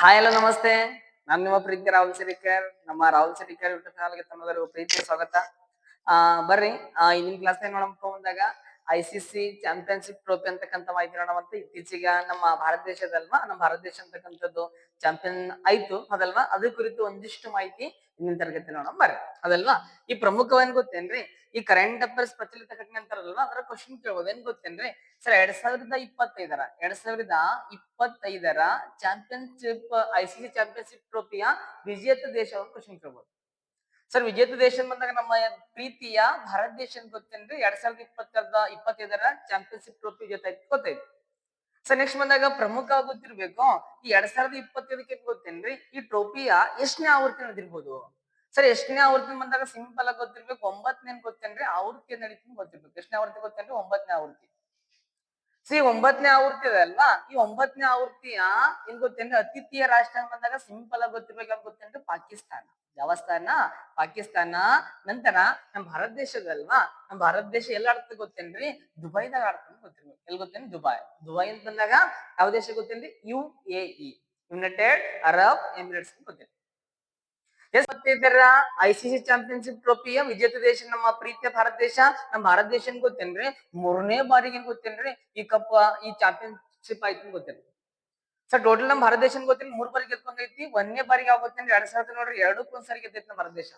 Hi hello ನಮಸ್ತೆ. ನಾನು ನಿಮ್ಮ ಪ್ರೀತಿ ರಾಹುಲ್ ಸಿರಿಕರ್. ನಮ್ಮ ರಾಹುಲ್ ಸಿರಿಕರ್ ಯೂಟ್ಯೂಬ್ ಚಾನಲ್ಗೆ ತಮ್ಮೆಲ್ಲರಿಗೂ ಪ್ರೀತಿಯ ಸ್ವಾಗತ. ಆ, ಬರ್ರಿ, ಆ ಇಂದಿನ ಕ್ಲಾಸ್ ನೋಡಪ್ಪ ಬಂದಾಗ. I C C championship trophy ಅಂತಕ್ಕಂಥ ಮಾಹಿತಿ ನೋಡಮಂತ ಇತ್ತೀಚೆಗೆ ನಮ್ಮ ಭಾರತ ದೇಶದಲ್ವಾ? ನಮ್ಮ ಭಾರತ ದೇಶ ಅಂತಕ್ಕಂಥದ್ದು ಚಾಂಪಿಯನ್ ಆಯ್ತು ಅದಲ್ವಾ? ಅದ್ರ ಕುರಿತು ಒಂದಿಷ್ಟು ಮಾಹಿತಿ ಇಂದಿನ ತರಗತಿ ನೋಡೋಣ. ಬರ್ರಿ. ಅದಲ್ವಾ? ಈ ಪ್ರಮುಖವೇನ್ ಗೊತ್ತೇನ್ರಿ? ಈ ಕರೆಂಟ್ ಅಫೇರ್ಸ್ ಪ್ರಚಲಿತ ಘಟನೆ ಅಂತಾರಲ್ವಾ? ಅದರ ಕ್ವಶನ್ ಕೇಳ್ಬೋದು ಏನ್ ಗೊತ್ತೇನ್ರಿ? ಸರ್, ಎರಡ್ ಸಾವಿರದ ಇಪ್ಪತ್ತೈದರ, ಎರಡ್ ಸಾವಿರದ ಇಪ್ಪತ್ತೈದರ championship, I C C championship ಟ್ರೋಫಿಯ ವಿಜೇತ ದೇಶ ಕ್ವಶನ್ ಕೇಳ್ಬೋದು. ಸರ್, ವಿಜೇತ ದೇಶ ಬಂದಾಗ ನಮ್ಮ ಪ್ರೀತಿಯ ಭಾರತ ದೇಶ ಗೊತ್ತೇನ್ರಿ? ಎರಡ್ ಸಾವಿರದ ಇಪ್ಪತ್ತರ್ದ ಇಪ್ಪತ್ತೈದರ ಚಾಂಪಿಯನ್ಶಿಪ್ ಟ್ರೋಫಿ ಜೊತೆ ಗೊತ್ತೈತಿ? ಸರ್ ನೆಕ್ಸ್ಟ್ ಬಂದಾಗ ಪ್ರಮುಖ ಗೊತ್ತಿರ್ಬೇಕು. ಈ ಎರಡ್ ಸಾವಿರದ ಇಪ್ಪತ್ತೈದಕ್ಕೆ ಗೊತ್ತೇನ್ರಿ? ಈ ಟ್ರೋಫಿಯ ಎಷ್ಟನೇ ಆವೃತ್ತಿ ನಡೆದಿರ್ಬೋದು ಸರ್, ಎಷ್ಟನೇ ಆವೃತ್ತಿ ಬಂದಾಗ ಸಿಂಪಲ್ ಆಗಿ ಗೊತ್ತಿರ್ಬೇಕು. ಒಂಬತ್ತನೇ ಗೊತ್ತೇನ್ರಿ? ಆವೃತ್ತಿ ನಡೀತೀನಿ ಗೊತ್ತಿರ್ಬೇಕು. ಎಷ್ಟನೇ ಆವೃತ್ತಿ ಗೊತ್ತೇನ್ರಿ? ಒಂಬತ್ತನೇ ಆವೃತ್ತಿ. ಸಿ ಒಂಬತ್ತನೇ ಆವೃತ್ತಿ ಇದೆ ಅಲ್ವಾ? ಈ ಒಂಬತ್ತನೇ ಆವೃತ್ತಿಯ ಏನ್ ಗೊತ್ತೇನ್ರಿ ಅತಿಥಿಯ ರಾಷ್ಟ್ರ ಬಂದಾಗ ಸಿಂಪಲ್ ಆಗಿ ಗೊತ್ತಿರ್ಬೇಕು. ಅಂತ ಗೊತ್ತೇನ್ರಿ? ಪಾಕಿಸ್ತಾನ. ಯಾವ ಸ್ಥಾನ ಪಾಕಿಸ್ತಾನ. ನಂತರ ನಮ್ಮ ಭಾರತ ದೇಶದಲ್ವಾ ನಮ್ಮ ಭಾರತ ದೇಶ ಎಲ್ಲ ಆಡ್ತದೆ ಗೊತ್ತೇನ್ರಿ? ದುಬೈದಾಗ ಆಡ್ತದೆ ಗೊತ್ತಿರ್ಬೇಕು. ಎಲ್ಲಿ ಗೊತ್ತೇನ್ರಿ? ದುಬೈ. ದುಬೈ ಅಂತ ಬಂದಾಗ ಯಾವ ದೇಶ ಗೊತ್ತೇನ್ರಿ? U A E United Arab Emirates ಗೊತ್ತಿಲ್ಲ ಐಸಿಸಿ ಚಾಂಪಿಯನ್ಶಿಪ್ ಟ್ರೋಫಿಯ ವಿಜೇತ ದೇಶ, ನಮ್ಮ ಪ್ರೀತಿಯ ಭಾರತ ದೇಶ, ನಮ್ಮ ಭಾರತ ದೇಶ ಗೊತ್ತೇನ್ರಿ? ಮೂರನೇ ಬಾರಿಗೆ ಗೊತ್ತೇನ್ರಿ? ಈ ಕಪ್ ಈ ಚಾಂಪಿಯನ್ಶಿಪ್ ಆಯ್ತು ಗೊತ್ತೇನ್ರಿ? ಸರ್ ಟೋಟಲ್ ನಮ್ಮ ಭಾರತ ದೇಶ ಗೊತ್ತಿಲ್ಲ ಮೂರ್ ಬಾರಿ ಗೆದ್ಕೊಂಡೈತಿ. ಒಂದನೇ ಬಾರಿಗೆ ಯಾವ ಗೊತ್ತೇನ್ರಿ ಎರಡ್ ಸಾವಿರದ ನೋಡ್ರಿ ಎರಡಕ್ಕೂ ಒಂದ್ಸರಿ ಗೆದ್ದೈತಿ ನಮ್ಮ ಭಾರತ ದೇಶ.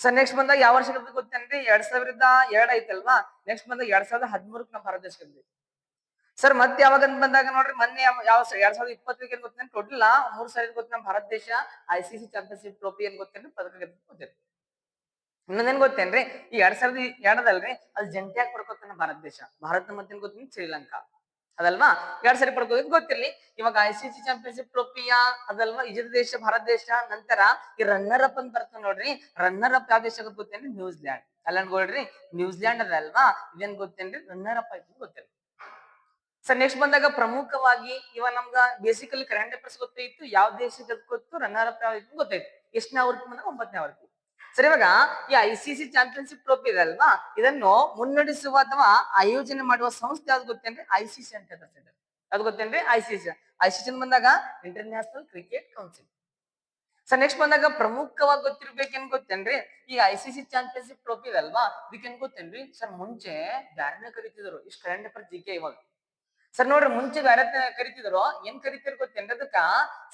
ಸರ್ ನೆಕ್ಸ್ಟ್ ಬಂದಾಗ ಯಾವ ವರ್ಷ ಗೆದ್ದು ಗೊತ್ತೇನ್ರಿ? ಎರಡ್ ಸಾವಿರದ ಎರಡ್ ಐತಲ್ವಾ? ನೆಕ್ಸ್ಟ್ ಬಂದಾಗ ಎರಡ್ ಸಾವಿರದ ಹದಿಮೂರಕ್ಕೆ ನಮ್ಮ ಭಾರತ ದೇಶ ಗೆದ್ದೈತಿ. ಸರ್ ಮತ್ತೆ ಯಾವಾಗ ಅಂತ ಬಂದಾಗ ನೋಡ್ರಿ, ಮೊನ್ನೆ ಯಾವ ಎರಡ್ ಸಾವಿರದ ಇಪ್ಪತ್ತಕ್ಕೆ ಏನ್ ಗೊತ್ತೇನೆ? ಟೋಟಲ್ ಮೂರ್ ಸಾವಿರ ಗೊತ್ತ ನಮ್ಮ ಭಾರತ ದೇಶ I C C championship trophy ಏನ್ ಗೊತ್ತೇನ್ರಿ? ಪದಕ ಗೆದ್ದು ಗೊತ್ತೇನ್ರಿ ಇನ್ನೊಂದೇನ್ ಗೊತ್ತೇನ್ರಿ? ಈ ಎರಡ್ ಸಾವಿರದ ಎರಡದಲ್ರಿ ಅಲ್ಲಿ ಜಂಟಿಯಾಗಿ ಪಡ್ಕೋತಾನೆ ಭಾರತ ದೇಶ. ಭಾರತ ಮತ್ತೇನ್ ಗೊತ್ತೇನು? ಶ್ರೀಲಂಕಾ. ಅದಲ್ವಾ? ಎರಡ್ ಸರಿ ಪಡ್ಕೋದ್ ಗೊತ್ತಿರ್ಲಿ. ಇವಾಗ ಐ ಸಿ ಸಿ ಚಾಂಪಿಯನ್ಶಿಪ್ ಟ್ರೋಫಿಯ ಅದಲ್ವಾ? ವಿಜೇತ ದೇಶ, ಭಾರತ ದೇಶ, ನಂತರ ಈ ರನ್ನರ್ ಅಪ್ ಅಂತ ಬರ್ತಾವ ನೋಡ್ರಿ. ರನ್ನರ್ ಅಪ್ ಯಾವ ದೇಶ ಗೊತ್ತೇನ್ರಿ? New Zealand. ಅಲ್ಲನ್ ನೋಡ್ರಿ ನ್ಯೂಜಿಲ್ಯಾಂಡ್ ಅದಲ್ವಾ? ಇದೇನ್ ಗೊತ್ತೇನ್ರಿ? ರನ್ನರ್ ಅಪ್ ಆಯ್ತು ಗೊತ್ತಿಲ್ಲ ಸರ್ ನೆಕ್ಸ್ಟ್ ಬಂದಾಗ ಪ್ರಮುಖವಾಗಿ ಇವಾಗ ನಮ್ಗ ಬೇಸಿಕಲಿ ಕರೆಂಟ್ ಅಫೇರ್ಸ್ ಗೊತ್ತಾಯ್ತು ಯಾವ ದೇಶಕ್ಕೆ ಗೊತ್ತು ರನ್ನರ್ ಅಪ್ ಯಾವ ಗೊತ್ತಾಯ್ತು ಎಷ್ಟನೇ ಆವೃತ್ತಿ ಬಂದಾಗ ಒಂಬತ್ತನೇ ಆವೃತ್ತಿ. ಸರ್ ಇವಾಗ ಈ I C C championship trophy ಇದೆ ಅಲ್ವಾ? ಇದನ್ನು ಮುನ್ನಡೆಸುವ ಅಥವಾ ಆಯೋಜನೆ ಮಾಡುವ ಸಂಸ್ಥೆ ಯಾವ್ದು ಗೊತ್ತೇನ್ರಿ ಐ ಸಿ ಸಿ ಅಂತ ಹೇಳ್ತಾರೆ ಅದು ಗೊತ್ತೇನ್ರಿ I C C I C C ಬಂದಾಗ International Cricket Council sir next ಬಂದಾಗ ಪ್ರಮುಖವಾಗಿ ಗೊತ್ತಿರ್ಬೇಕೇನ್ ಗೊತ್ತೇನ್ರಿ ಈ I C C championship trophy ಇದೆ ಅಲ್ವಾ? ಇದಕ್ಕೇನ್ ಗೊತ್ತೇನ್ರಿ ಸರ್, ಮುಂಚೆ ಬ್ಯಾರನೆ ಕರಿತಿದ್ರು ಇಷ್ಟು ಕರೆಂಟ್ ಅಫೇರ್ ಜಿ ಕೆ ಇವಾಗ. ಸರ್ ನೋಡ್ರಿ, ಮುಂಚೆ ಬೇರೆ ಕರಿತಿದ್ರು. ಏನ್ ಕರಿತಿರ್ ಗೊತ್ತೇನ್ರಿ ಅದಕ್ಕ?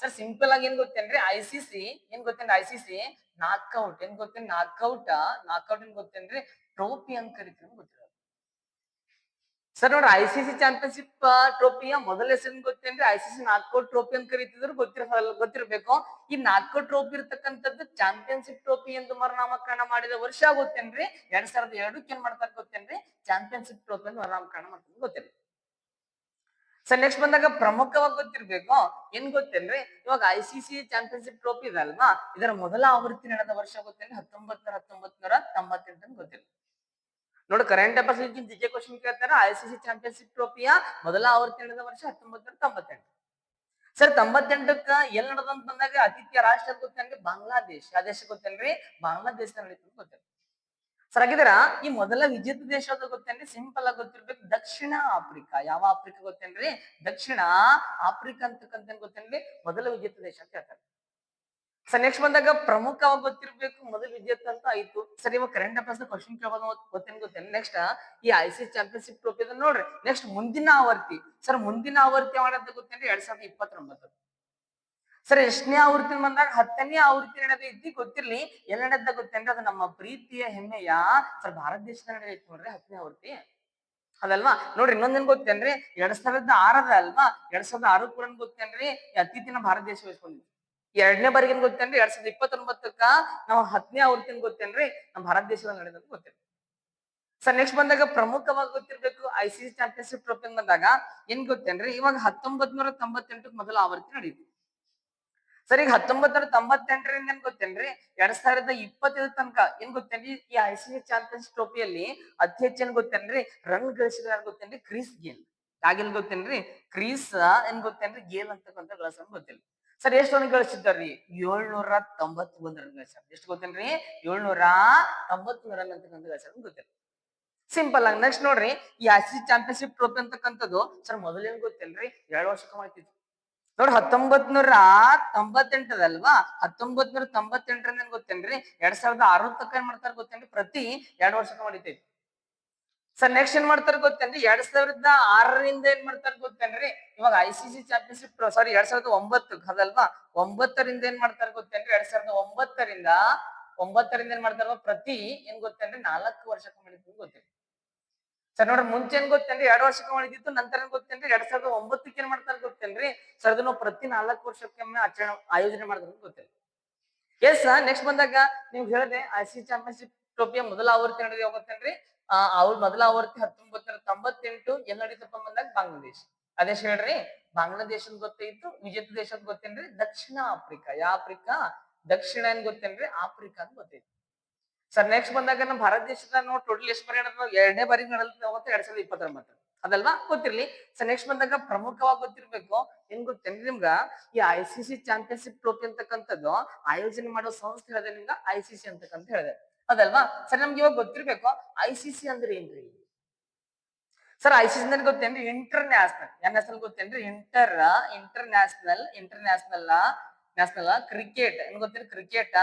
ಸರ್ ಸಿಂಪಲ್ ಆಗಿ ಏನ್ ಗೊತ್ತೇನ್ರಿ ಐ ಸಿ ಸಿ ಏನ್ ಗೊತ್ತೇನ್ರಿ ಐ ಸಿ ಸಿ ನಾಕ್ಔಟ್ ಏನ್ ಗೊತ್ತೇನ್ ನಾಕ್ಔಟ್ ನಾಕ್ಔಟ್ ಏನ್ ಗೊತ್ತೇನ್ರಿ ಟ್ರೋಫಿ ಅಂತ ಕರಿತೀವಿ ಗೊತ್ತಿರ ಸರ್ ನೋಡ್ರಿ ಐ ಸಿ ಸಿ ಚಾಂಪಿಯನ್ಶಿಪ್ ಟ್ರೋಫಿಯ ಮೊದಲ ಹೆಸರು ಗೊತ್ತೇನ್ರಿ I C C knockout trophy ಅಂತ ಕರಿತಿದ್ರು ಗೊತ್ತಿರ, ಗೊತ್ತಿರ್ಬೇಕು. ಈ ನಾಲ್ಕೌಟ್ ಟ್ರೋಫಿ ಇರ್ತಕ್ಕಂಥದ್ದು ಚಾಂಪಿಯನ್ಶಿಪ್ ಟ್ರೋಫಿ ಎಂದು ಮರುನಾಮಕರಣ ಮಾಡಿದ ವರ್ಷ ಗೊತ್ತೇನ್ರಿ ಎರಡ್ ಸಾವಿರದ ಎರಡಕ್ಕೆ ಏನ್ ಮಾಡ್ತಾರೆ ಗೊತ್ತೇನ್ರಿ ಚಾಂಪಿಯನ್ಶಿಪ್ ಟ್ರೋಫಿ ಅಂತ ಮರುನಾಮಕರಣ ಮಾಡ್ತಾರೆ ಗೊತ್ತಿಲ್ಲ ಸರ್ ನೆಕ್ಸ್ಟ್ ಬಂದಾಗ ಪ್ರಮುಖವಾಗಿ ಗೊತ್ತಿರ್ಬೇಕು. ಏನ್ ಗೊತ್ತೇನ್ರಿ? ಇವಾಗ I C C championship trophy ಇದಲ್ವಾ ಇದರ ಮೊದಲ ಆವೃತ್ತಿ ನಡೆದ ವರ್ಷ ಗೊತ್ತೇನ್ರಿ? ಹತ್ತೊಂಬತ್ ನೂರ ಹತ್ತೊಂಬತ್ ನೂರ ತೊಂಬತ್ತೆಂಟು ಗೊತ್ತಿಲ್ಲ ನೋಡಿ current affairs G K question ಕೇಳ್ತಾರ ಐ ಸಿ ಸಿ ಚಾಂಪಿಯನ್ಶಿಪ್ ಟ್ರೋಫಿಯ ಮೊದಲ ಆವೃತ್ತಿ ನಡೆದ ವರ್ಷ ಹತ್ತೊಂಬತ್ ನೂರ ತೊಂಬತ್ತೆಂಟು. ಸರ್ ತೊಂಬತ್ತೆಂಟಕ್ಕ ಎಲ್ ನಡೆದಂತ ಬಂದಾಗ ಅತಿಥ್ಯ ರಾಷ್ಟ್ರ ಗೊತ್ತೇನ್ರಿ? ಬಾಂಗ್ಲಾದೇಶ. ಆ ದೇಶ ಗೊತ್ತೇನ್ರಿ? ಬಾಂಗ್ಲಾದೇಶ ನಡೀತು ಗೊತ್ತೇನ್ರಿ. ಸರ್ ಹಾಗಿದ್ರ ಈ ಮೊದಲ ವಿಜೇತ ದೇಶ ಗೊತ್ತೇನ್ರಿ? ಸಿಂಪಲ್ ಆಗಿ ಗೊತ್ತಿರ್ಬೇಕು. ದಕ್ಷಿಣ ಆಫ್ರಿಕಾ. ಯಾವ ಆಫ್ರಿಕಾ ಗೊತ್ತೇನ್ರಿ? ದಕ್ಷಿಣ ಆಫ್ರಿಕಾ ಅಂತಕ್ಕಂಥ ಗೊತ್ತೇನ್ರಿ? ಮೊದಲ ವಿಜೇತ ದೇಶ ಅಂತ ಹೇಳ್ತಾರೆ. ಸರ್ ನೆಕ್ಸ್ಟ್ ಬಂದಾಗ ಪ್ರಮುಖವಾಗಿ ಗೊತ್ತಿರ್ಬೇಕು ಮೊದಲ ವಿಜೇತ ಅಂತ ಆಯ್ತು. ಸರ್ ಇವಾಗ ಕರೆಂಟ್ ಅಫೇರ್ಸ್ ಕ್ವಶನ್ ಕೇಳಬಹುದು ಗೊತ್ತೇನ್ ಗೊತ್ತೇನು ನೆಕ್ಸ್ಟ್ ಈ ಐ ಸಿ ಚಾಂಪಿಯನ್ಶಿಪ್ ಟ್ರೋಫಿ ನೋಡ್ರಿ. ನೆಕ್ಸ್ಟ್ ಮುಂದಿನ ಆವರ್ತಿ ಸರ್ ಮುಂದಿನ ಆವರ್ತಿ ಯಾವಾಗ ಗೊತ್ತೇನ್ರಿ? ಎರಡ್ ಸಾವಿರದ ಇಪ್ಪತ್ತೊಂಬತ್ತು. ಸರ್, ಎಷ್ಟನೇ ಆವೃತ್ತಿ ಬಂದಾಗ ಹತ್ತನೇ ಆವೃತ್ತಿ ನಡೆದೈತಿ ಗೊತ್ತಿರ್ಲಿ, ಎಲ್ಲ ನಡೆದ ಗೊತ್ತೇನ್ರಿ ಅದು ನಮ್ಮ ಪ್ರೀತಿಯ ಹೆಮ್ಮೆಯ, ಸರ್, ಭಾರತ ದೇಶದ ನಡೆದೈತಿ ನೋಡ್ರಿ ಹತ್ತನೇ ಆವೃತ್ತಿ. ಅದಲ್ವಾ? ನೋಡ್ರಿ ಇನ್ನೊಂದೇನ್ ಗೊತ್ತೇನ್ರಿ ಎರಡ್ ಸಾವಿರದ ಆರದ ಅಲ್ವಾ? ಎರಡ್ ಸಾವಿರದ ಆರು ಕೂಡ ಗೊತ್ತೇನ್ರಿ ಅತಿಥಿನ ಭಾರತ ದೇಶ ವಹಿಸ್ಕೊಂಡಿದ್ವಿ ಎರಡನೇ ಬಾರಿಗೆ ಏನ್ ಗೊತ್ತೇನ್ರಿ ಎರಡ್ ಸಾವಿರದ ಇಪ್ಪತ್ತೊಂಬತ್ತಕ್ಕ ನಾವು ಹತ್ತನೇ ಆವೃತ್ತಿ ಗೊತ್ತೇನ್ರಿ ನಮ್ಮ ಭಾರತ ದೇಶದಲ್ಲಿ ನಡೆದಂತ ಗೊತ್ತೇನ್ರಿ ಸರ್ ನೆಕ್ಸ್ಟ್ ಬಂದಾಗ ಪ್ರಮುಖವಾಗಿ ಗೊತ್ತಿರ್ಬೇಕು I C C championship trophy ಬಂದಾಗ ಏನ್ ಗೊತ್ತೇನ್ರಿ ಇವಾಗ ಹತ್ತೊಂಬತ್ ನೂರ ಮೊದಲ ಆವೃತ್ತಿ ನಡೀತು. ಸರ್, ಈಗ ಹತ್ತೊಂಬತ್ತರ ತೊಂಬತ್ತೆಂಟರಿಂದ ಏನ್ ಗೊತ್ತೇನ್ರಿ? ಎರಡ್ ಸಾವಿರದ ಇಪ್ಪತ್ತೈದು ತನಕ ಏನ್ ಗೊತ್ತೇನ್ರಿ? ಈ ಐ ಚಾಂಪಿಯನ್ಸ್ ಟ್ರೋಫಿಯಲ್ಲಿ ಅತಿ ಹೆಚ್ಚೇನ್ ಗೊತ್ತೇನ್ರಿ? ರನ್ ಗಳಿಸಿದ ಯಾರು ಗೊತ್ತೇನ್ರಿ? ಕ್ರೀಸ್ ಗೇಲ್. ಯಾಗೆಲ್ ಗೊತ್ತೇನ್ರಿ? ಕ್ರೀಸ್ ಏನ್ ಗೊತ್ತೇನ್ರಿ? ಗೇಲ್ ಅಂತಕ್ಕಂಥ ಗಳಿಸೋದು ಗೊತ್ತಿಲ್ಲ ಸರ್, ಎಷ್ಟು ರನ್ ಗಳಿಸಿದ್ದಾರ್ರಿ? ಏಳ್ನೂರ ತೊಂಬತ್ ಒಂದ್ ರನ್ ಗಳಿಸ್ಯಾರ. ಎಷ್ಟು ಗೊತ್ತೇನ್ರಿ? ಏಳ್ನೂರ ತೊಂಬತ್ತೊಂದು ರನ್ ಅಂತಕ್ಕಂಥ ಗಳಿಸ್ಯಾರ ಗೊತ್ತಿಲ್ಲ ಸಿಂಪಲ್ ಆಗಿ ನೆಕ್ಸ್ಟ್ ನೋಡ್ರಿ. ಈ ಐ ಸಿ ಚಾಂಪಿಯನ್ಶಿಪ್ ಟ್ರೋಫಿ ಅಂತಕ್ಕಂಥದ್ದು, ಸರ್, ಮೊದಲೇನ್ ಗೊತ್ತೇನ್ರಿ? ಎರಡು ವರ್ಷಕ್ಕೆ ಮಾಡ್ತಿದ್ವಿ ನೋಡಿ ಹತ್ತೊಂಬತ್ ನೂರ ತೊಂಬತ್ತೆಂಟದಲ್ವಾ? ಹತ್ತೊಂಬತ್ ನೂರ ತೊಂಬತ್ತೆಂಟರಿಂದ ಗೊತ್ತೇನ್ರಿ? ಎರಡ್ ಸಾವಿರದ ಆರು ತಕ್ಕ ಏನ್ ಮಾಡ್ತಾರ ಗೊತ್ತೇನ್ರಿ? ಪ್ರತಿ ಎರಡ್ ವರ್ಷಕ್ಕೆ ಮಾಡಿತೈತಿ ಸರ್ ನೆಕ್ಸ್ಟ್ ಏನ್ ಮಾಡ್ತಾರ ಗೊತ್ತೇನ್ರಿ? ಎರಡ್ ಸಾವಿರದ ಆರರಿಂದ ಏನ್ ಮಾಡ್ತಾರ ಗೊತ್ತೇನ್ರಿ? ಇವಾಗ I C C championship sorry ಎರಡ್ ಸಾವಿರದ ಒಂಬತ್ತು ಅದಲ್ವಾ? ಒಂಬತ್ತರಿಂದ ಏನ್ ಮಾಡ್ತಾರ ಗೊತ್ತೇನ್ರಿ? ಎರಡ್ ಸಾವಿರದ ಒಂಬತ್ತರಿಂದ ಒಂಬತ್ತರಿಂದ ಏನ್ ಮಾಡ್ತಾರ ಪ್ರತಿ ಏನ್ ಗೊತ್ತೇನ್ರಿ? ನಾಲ್ಕು ವರ್ಷಕ್ಕೆ ಮಾಡಿದ್ದು ಗೊತ್ತೇನ್ರಿ. ಸರ್ ನೋಡ್ರಿ, ಮುಂಚೆ ಏನ್ ಗೊತ್ತೇನ್ರಿ? ಎರಡ್ ವರ್ಷಕ್ಕೆ ಮಾಡಿದಿತ್ತು ನಂತರ ಗೊತ್ತೇನ್ರಿ? ಎರಡ್ ಸಾವಿರದ ಒಂಬತ್ತಕ್ಕೆ ಏನ್ ಮಾಡ್ತಾರ ಗೊತ್ತೇನ್ರಿ? ಸರ್, ಅದನ್ನು ಪ್ರತಿ ನಾಲ್ಕು ವರ್ಷಕ್ಕೊಮ್ಮೆ ಆಚರಣೆ, ಆಯೋಜನೆ ಮಾಡಿದ್ರು ಗೊತ್ತಿಲ್ಲ ಎಸ್ ನೆಕ್ಸ್ಟ್ ಬಂದಾಗ ನೀವು ಹೇಳಿದೆ ಐ ಸಿ ಚಾಂಪಿಯನ್ಶಿಪ್ ಟ್ರೋಫಿಯ ಮೊದಲ ಆವೃತ್ತಿ ನಡೆದ ಆ ಅವ್ರ ಮೊದಲ ಆವೃತ್ತಿ ಹತ್ತೊಂಬತ್ತರ ತೊಂಬತ್ತೆಂಟು ಎಲ್ಲಿ ನಡೀತಪ್ಪ ಬಂದಾಗ ಬಾಂಗ್ಲಾದೇಶ. ಅದೇಶ್ ಹೇಳ್ರಿ ಬಾಂಗ್ಲಾದೇಶದ ಗೊತ್ತೈತು ವಿಜೇತ ದೇಶದ ಗೊತ್ತೇನ್ರಿ? ದಕ್ಷಿಣ ಆಫ್ರಿಕಾ ಯಾವ ಆಫ್ರಿಕಾ, ದಕ್ಷಿಣ ಏನ್ ಗೊತ್ತೇನ್ರಿ? ಆಫ್ರಿಕಾ ಅಂತ ಗೊತ್ತೈತಿ ಸರ್ ನೆಕ್ಸ್ಟ್ ಬಂದಾಗ ನಮ್ಮ ಭಾರತ ದೇಶದ ನಾವು ಟೋಟಲ್ ಎಷ್ಟು ಬಾರಿ ನಡೆದ ಎರಡನೇ ಬಾರಿ ನಡೆದ ಹೋಗುತ್ತೆ ಎರಡ್ ಸಾವಿರದ ಇಪ್ಪತ್ತೊಂಬತ್ತು ಅದಲ್ವಾ? ಗೊತ್ತಿರ್ಲಿ. ಸರ್ ನೆಕ್ಸ್ಟ್ ಬಂದಾಗ ಪ್ರಮುಖವಾಗಿ ಗೊತ್ತಿರ್ಬೇಕು. ಏನ್ ಗೊತ್ತೇನ್ರಿ ನಿಮ್ಗ? ಈ I C C championship trophy ಅಂತಕ್ಕಂಥದ್ದು ಆಯೋಜನೆ ಮಾಡೋ ಸಂಸ್ಥೆ ಹೇಳಿದೆ ನಿಮ್ಗೆ? ಐ ಸಿ ಸಿ ಅಂತಕ್ಕಂತ ಹೇಳಿದೆ. ಅದಲ್ವಾ? ಸರ್, ನಮ್ಗೆ ಇವಾಗ ಗೊತ್ತಿರ್ಬೇಕು. ಐ ಸಿ ಸಿ ಅಂದ್ರೆ ಏನ್ರಿ? ಸರ್ ಐ ಸಿ ಸಿ ಅಂದ್ರೆ ಗೊತ್ತೇನ್ರಿ? International N S L ಗೊತ್ತೇನ್ರಿ? Inter international international national cricket ಏನ್ ಗೊತ್ತೇನು ಕ್ರಿಕೆಟ್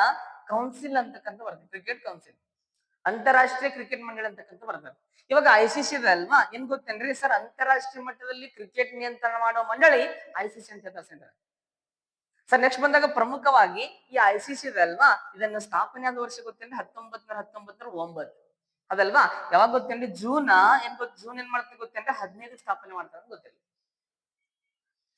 ಕೌನ್ಸಿಲ್ ಅಂತಕ್ಕಂತ ಬರ್ತದೆ ಕ್ರಿಕೆಟ್ ಕೌನ್ಸಿಲ್ ಅಂತಾರಾಷ್ಟ್ರೀಯ ಕ್ರಿಕೆಟ್ ಮಂಡಳಿ ಅಂತಕ್ಕಂತ ಬರ್ತದೆ. ಇವಾಗ ಐ ಸಿ ಸಿ ಅಲ್ವಾ? ಏನ್ ಗೊತ್ತೇನ್ರಿ ಸರ್ ಅಂತಾರಾಷ್ಟ್ರೀಯ ಮಟ್ಟದಲ್ಲಿ ಕ್ರಿಕೆಟ್ ನಿಯಂತ್ರಣ ಮಾಡೋ ಮಂಡಳಿ ಐ ಸಿ ಸಿ ಅಂತ ಹೇಳ್ತಾರೆ ಸರ್ ನೆಕ್ಸ್ಟ್ ಬಂದಾಗ ಪ್ರಮುಖವಾಗಿ ಈ ಐ ಸಿ ಸಿ ಅಲ್ವಾ? ಇದನ್ನ ಸ್ಥಾಪನೆ ಆದ ವರ್ಷ ಗೊತ್ತೇನ್ರಿ? ಹತ್ತೊಂಬತ್ ನೂರ ಹತ್ತೊಂಬತ್ ಒಂಬತ್ತು. ಅದಲ್ವಾ? ಯಾವಾಗ ಗೊತ್ತೇನ್ರಿ? ಜೂನ್, ಏನ್ ಗೊತ್ತ ಜೂನ್ ಏನ್ ಮಾಡ್ತಾರೆ ಗೊತ್ತೇನ್ರಿ? ಹದಿನೈದು ಸ್ಥಾಪನೆ ಮಾಡ್ತಾರೆ ಗೊತ್ತಿಲ್ಲ.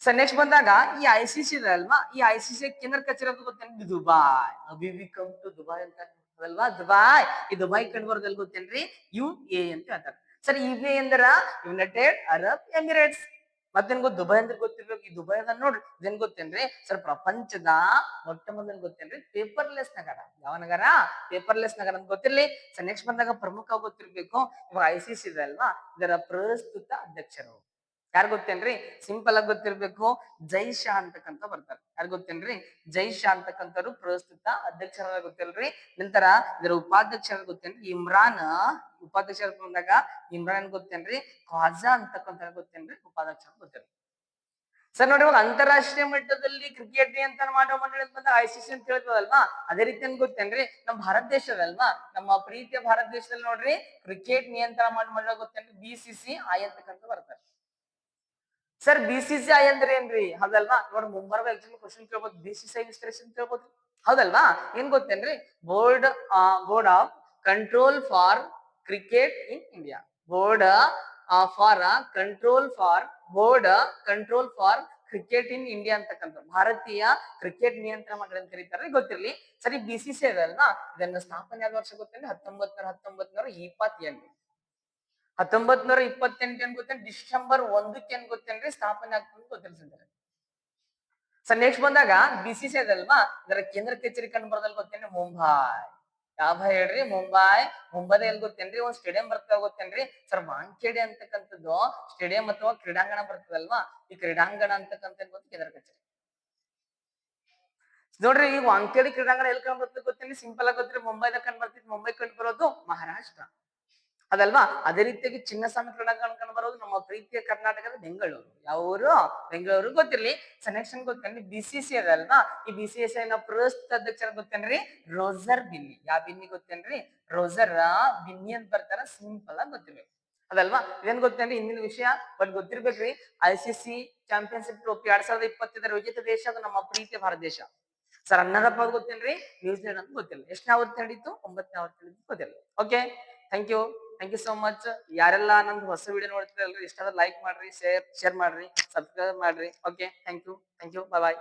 ಸರ್ ನೆಕ್ಸ್ಟ್ ಬಂದಾಗ ಈ ಐ ಸಿ ಸಿ ಅಲ್ವಾ? ಈ ಐ ಸಿ ಸಿ ಕೇಂದ್ರ ಕಚೇರಿ ಅಂತ ಗೊತ್ತೇನ್ರಿ? ದುಬಾಯ್. ಅಬಿಬಿ ಕಮ್ ಟು ದುಬಾಯ್ ಅಂತ ಅಲ್ವಾ? ದುಬಾಯ್. ಈ ದುಬಾಯ್ ಕಂಡು ಬರೋದಲ್ಲಿ ಗೊತ್ತೇನ್ರಿ? ಯು ಎ ಅಂತ ಹೇಳ್ತಾರೆ. ಸರ್ ಯು ಎ ಅಂದ್ರ ಯುನೈಟೆಡ್ ಅರಬ್ ಎಮಿರೇಟ್ಸ್. ಮತ್ತೇನ್ ಗೊತ್ತ? ದುಬೈ ಅಂದ್ರೆ ಗೊತ್ತಿರ್ಬೇಕು. ಈ ದುಬೈ ಅದ ನೋಡ್ರಿ. ಇದೇನ್ ಗೊತ್ತೇನ್ರಿ? ಸರ್, ಪ್ರಪಂಚದ ಮೊಟ್ಟ ಮೊದಲು ಗೊತ್ತೇನ್ರಿ? ಪೇಪರ್ಲೆಸ್ ನಗರ. ಯಾವ ನಗರ? ಪೇಪರ್ಲೆಸ್ ನಗರ ಅಂತ ಗೊತ್ತಿರ್ಲಿ. ಸರ್ ನೆಕ್ಸ್ಟ್ ಬಂದಾಗ ಪ್ರಮುಖ ಗೊತ್ತಿರ್ಬೇಕು. ಇವಾಗ ಐ ಸಿ ಸಿ ಇದೆ ಅಲ್ವಾ? ಇದರ ಪ್ರಸ್ತುತ ಅಧ್ಯಕ್ಷರು. ಯಾರು ಗೊತ್ತೇನ್ರಿ? ಸಿಂಪಲ್ ಆಗಿ ಗೊತ್ತಿರ್ಬೇಕು. ಜೈ ಶಾ ಅಂತಕ್ಕಂತ ಬರ್ತಾರೆ. ಯಾರು ಗೊತ್ತೇನ್ರಿ? ಜೈ ಶಾ ಅಂತಕ್ಕಂಥವ್ರು ಪ್ರಸ್ತುತ ಅಧ್ಯಕ್ಷರ ಗೊತ್ತಿಲ್ರಿ ನಂತರ ಇದರ ಉಪಾಧ್ಯಕ್ಷರ ಗೊತ್ತೇನ್ರಿ? ಇಮ್ರಾನ್. ಉಪಾಧ್ಯಕ್ಷರ ಬಂದಾಗ ಇಮ್ರಾನ್ ಗೊತ್ತೇನ್ರಿ? ಖ್ವಾಜಾ ಅಂತಕ್ಕಂಥ ಗೊತ್ತೇನ್ರಿ? ಉಪಾಧ್ಯಕ್ಷರ ಗೊತ್ತೇನ್ರಿ. ಸರ್ ನೋಡಿ ಇವಾಗ ಅಂತಾರಾಷ್ಟ್ರೀಯ ಮಟ್ಟದಲ್ಲಿ ಕ್ರಿಕೆಟ್ ನಿಯಂತ್ರಣ ಮಾಡೋ ಮಂಡಳಿ ಅಂತ ಐಸಿಸಿ ಐ ಅಂತ ಹೇಳ್ತದಲ್ವಾ ಅದೇ ರೀತಿ ಗೊತ್ತೇನ್ರಿ? ನಮ್ಮ ಭಾರತ ದೇಶದಲ್ವಾ? ನಮ್ಮ ಪ್ರೀತಿಯ ಭಾರತ ದೇಶದಲ್ಲಿ ನೋಡ್ರಿ ಕ್ರಿಕೆಟ್ ನಿಯಂತ್ರಣ ಮಾಡೋ ಮಂಡಳಿ ಗೊತ್ತೇನ್ರಿ? ಬಿ ಸಿ ಸಿ ಐ ಬರ್ತಾರೆ. Sir B C C I ಅಂದ್ರೆ ಏನ್ರಿ? ಹೌದಲ್ವಾ? ನೋಡಿ ಮುಂಬರುವ ಎಕ್ಸಾಮ್ ಕ್ವಶನ್ ಕೇಳ್ಬೋದು ಬಿ ಸಿ ಸಿ ಐ ವಿಸ್ತರಿಸಿ ಕೇಳ್ಬೋದು. ಹೌದಲ್ವಾ? ಏನ್ ಗೊತ್ತೇನ್ರಿ? Board board of control for cricket in India board for control for board control for cricket in India ಅಂತಕ್ಕಂಥ ಭಾರತೀಯ ಕ್ರಿಕೆಟ್ ನಿಯಂತ್ರಣ ಮಂಡಳಿ ಅಂತ ಕರೀತಾರೆ ಗೊತ್ತಿರಲಿ? ಸರಿ ಬಿ ಸಿ ಸಿ ಅದಲ್ವಾ? ಇದನ್ನ ಸ್ಥಾಪನೆ ಆದ ವರ್ಷ ಗೊತ್ತೇನ್ರಿ? ಹತ್ತೊಂಬತ್ ನೂರ ಹತ್ತೊಂಬತ್ ನೂರ ಹತ್ತೊಂಬತ್ ನೂರ ಇಪ್ಪತ್ತೆಂಟು ಏನ್ ಗೊತ್ತೇನ್? ಡಿಸೆಂಬರ್ ಒಂದಕ್ಕೆ ಏನ್ ಗೊತ್ತೇನ್ರಿ? ಸ್ಥಾಪನೆ ಆಗ್ತದೆ ಗೊತ್ತಿರ್ಸಿದ್ದಾರೆ ಸರ್ ನೆಕ್ಸ್ಟ್ ಬಂದಾಗ ಬಿ ಸಿ ಅದಲ್ವಾ ಇದರ ಕೇಂದ್ರ ಕಚೇರಿ ಕಂಡು ಬರೋದಲ್ಲಿ ಗೊತ್ತೇನ್ರಿ? ಮುಂಬೈ. ಯಾವ ಹೇಳ್ರಿ? ಮುಂಬೈ. ಮುಂಬೈ ಎಲ್ಲಿ ಗೊತ್ತೇನ್ರಿ? ಒಂದ್ ಸ್ಟೇಡಿಯಂ ಬರ್ತಾವ ಗೊತ್ತೇನ್ರಿ? ಸರ್, ವಾಂಖೇಡೆ ಅಂತಕ್ಕಂಥದ್ದು ಸ್ಟೇಡಿಯಂ ಅಥವಾ ಕ್ರೀಡಾಂಗಣ ಬರ್ತದಲ್ವಾ ಈ ಕ್ರೀಡಾಂಗಣ ಅಂತಕ್ಕಂಥ ಗೊತ್ತು ಕೇಂದ್ರ ಕಚೇರಿ. ನೋಡ್ರಿ, ಈ ವಾಂಕೇಡಿ ಕ್ರೀಡಾಂಗಣ ಎಲ್ಲಿ ಕಂಡು ಬರ್ತದೆ ಗೊತ್ತೇನ್ರಿ? ಸಿಂಪಲ್ ಆಗಿ ಗೊತ್ತಿರಿ ಮುಂಬೈದಾಗ ಕಂಡು ಬರ್ತೈತಿ ಮುಂಬೈ ಕಂಡು ಬರೋದು ಮಹಾರಾಷ್ಟ್ರ. ಅದಲ್ವಾ? ಅದೇ ರೀತಿಯಾಗಿ ಚಿನ್ನ ಕ್ರೀಡಾಂಗಣ ಕಂಡು ಬರೋದು ನಮ್ಮ ಪ್ರೀತಿಯ ಕರ್ನಾಟಕದ ಬೆಂಗಳೂರು. ಯಾವ ಊರು ಬೆಂಗಳೂರು ಗೊತ್ತಿರ್ಲಿ. ಸೆಲೆಕ್ಷನ್ ಗೊತ್ತೇನ್ರಿ? ಬಿ ಸಿ ಸಿ ಅದಲ್ವಾ ಈ ಬಿ ಸಿ ಎಸ್ ಐ ಪ್ರಸ್ತುತ ಅಧ್ಯಕ್ಷರ ಗೊತ್ತೇನ್ರಿ? Roger Binny. ಯಾವ ಬಿನ್ನಿ ಗೊತ್ತೇನ್ರಿ? ರೋಜರ್, ಬಿನ್ನಿ ಅಂತ ಬರ್ತಾರ, ಸಿಂಪಲ್ ಆಗಿ ಗೊತ್ತಿರ್ಬೇಕು. ಅದಲ್ವಾ? ಇದೇನ್ ಗೊತ್ತೇನ್ರಿ? ಹಿಂದಿನ ವಿಷಯ. But ಗೊತ್ತಿರ್ಬೇಕ್ರಿ. I C C championship trophy ಎರಡ್ ಸಾವಿರದ ಇಪ್ಪತ್ತೈದರ ವಿಜೇತ ದೇಶ ಅದು ನಮ್ಮ ಪ್ರೀತಿಯ ಭಾರತ ದೇಶ. ಸರ್ ಅನ್ನದಪ್ಪ ಗೊತ್ತೇನ್ರಿ? ನ್ಯೂಜಿಲೆಂಡ್ ಅಂತ ಗೊತ್ತಿಲ್ಲ ಎಷ್ಟನೇ ಅವತ್ತು ನಡೀತು? ಒಂಬತ್ತನೇ ಅವತ್ತು ನಡೀತು ಗೊತ್ತಿಲ್ಲ okay thank you thank you so much ಯಾರೆಲ್ಲ ನಂದು ಹೊಸ ವಿಡಿಯೋ ನೋಡ್ತಿರಲ್ರಿ ಇಷ್ಟ ಲೈಕ್ ಮಾಡ್ರಿ ಶೇರ್ ಶೇರ್ ಮಾಡ್ರಿ ಸಬ್ಸ್ಕ್ರೈಬ್ ಮಾಡ್ರಿ. Okay thank you thank you bye bye